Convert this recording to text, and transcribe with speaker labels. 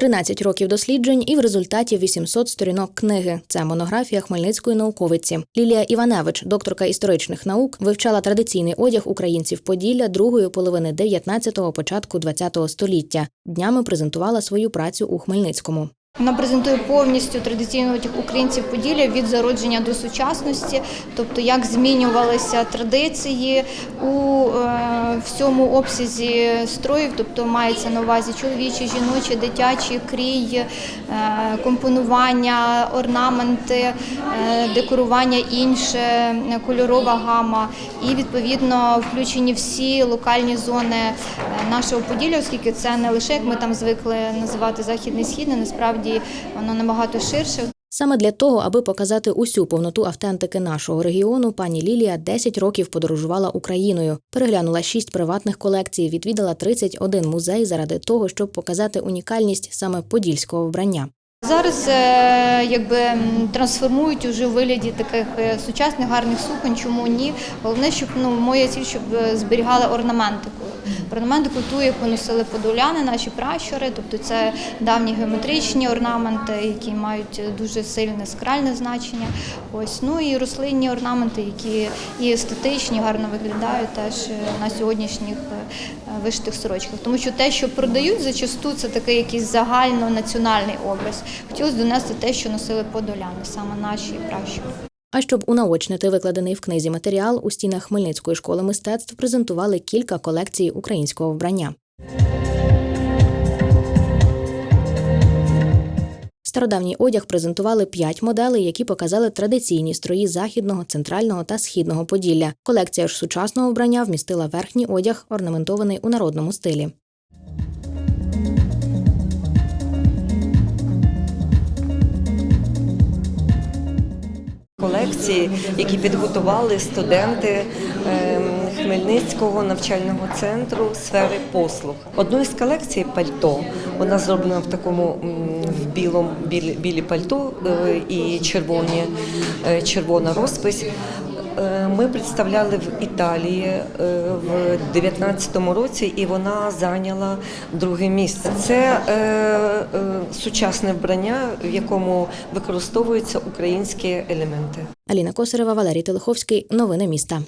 Speaker 1: 13 років досліджень і в результаті 800 сторінок книги. Це монографія хмельницької науковиці. Лілія Іваневич, докторка історичних наук, вивчала традиційний одяг українців Поділля другої половини 19-го, початку 20-го століття. Днями презентувала свою працю у Хмельницькому.
Speaker 2: Вона презентує повністю традиційний одяг українців Поділля від зародження до сучасності, тобто як змінювалися традиції у е, всьому обсязі строїв, тобто мається на увазі чоловічі, жіночі, дитячі, крій, е, компонування, орнаменти, е, декорування інше, кольорова гама. І відповідно включені всі локальні зони нашого Поділля, оскільки це не лише як ми там звикли називати західний східний, насправді воно набагато ширше.
Speaker 1: Саме для того, аби показати усю повноту автентики нашого регіону, пані Лілія 10 років подорожувала Україною, переглянула 6 приватних колекцій, відвідала 31 музей заради того, щоб показати унікальність саме подільського вбрання.
Speaker 2: Зараз е, якби трансформують уже у вигляді таких е, сучасних гарних суконь. Чому ні? Головне, щоб ну моя ціль, щоб е, зберігали орнаментику. Орнаментику ту, яку носили подоляни, наші пращури, тобто це давні геометричні орнаменти, які мають дуже сильне сакральне значення. Ось ну і рослинні орнаменти, які і естетичні, гарно виглядають теж е, на сьогоднішніх е, вишитих сорочках. Тому що те, що продають, зачасту це такий якийсь загальнонаціональний образ. Хотілося донести те, що носили подоляни, саме наші пращури.
Speaker 1: А щоб унаочнити викладений в книзі матеріал, у стінах Хмельницької школи мистецтв презентували кілька колекцій українського вбрання. Стародавній одяг презентували п'ять моделей, які показали традиційні строї західного, центрального та східного Поділля. Колекція ж сучасного вбрання вмістила верхній одяг, орнаментований у народному стилі.
Speaker 3: Колекції, які підготували студенти ем, Хмельницького навчального центру сфери послуг. Одну із колекцій пальто вона зроблена в такому в білому білі, білі пальто е, і червоні, е, червона розпись. Е, Ми представляли в Італії е, в 19-му році, і вона зайняла друге місце. Це е, сучасне вбрання, в якому використовуються українські елементи.
Speaker 1: Аліна Косарева, Валерій Телеховський. Новини міста.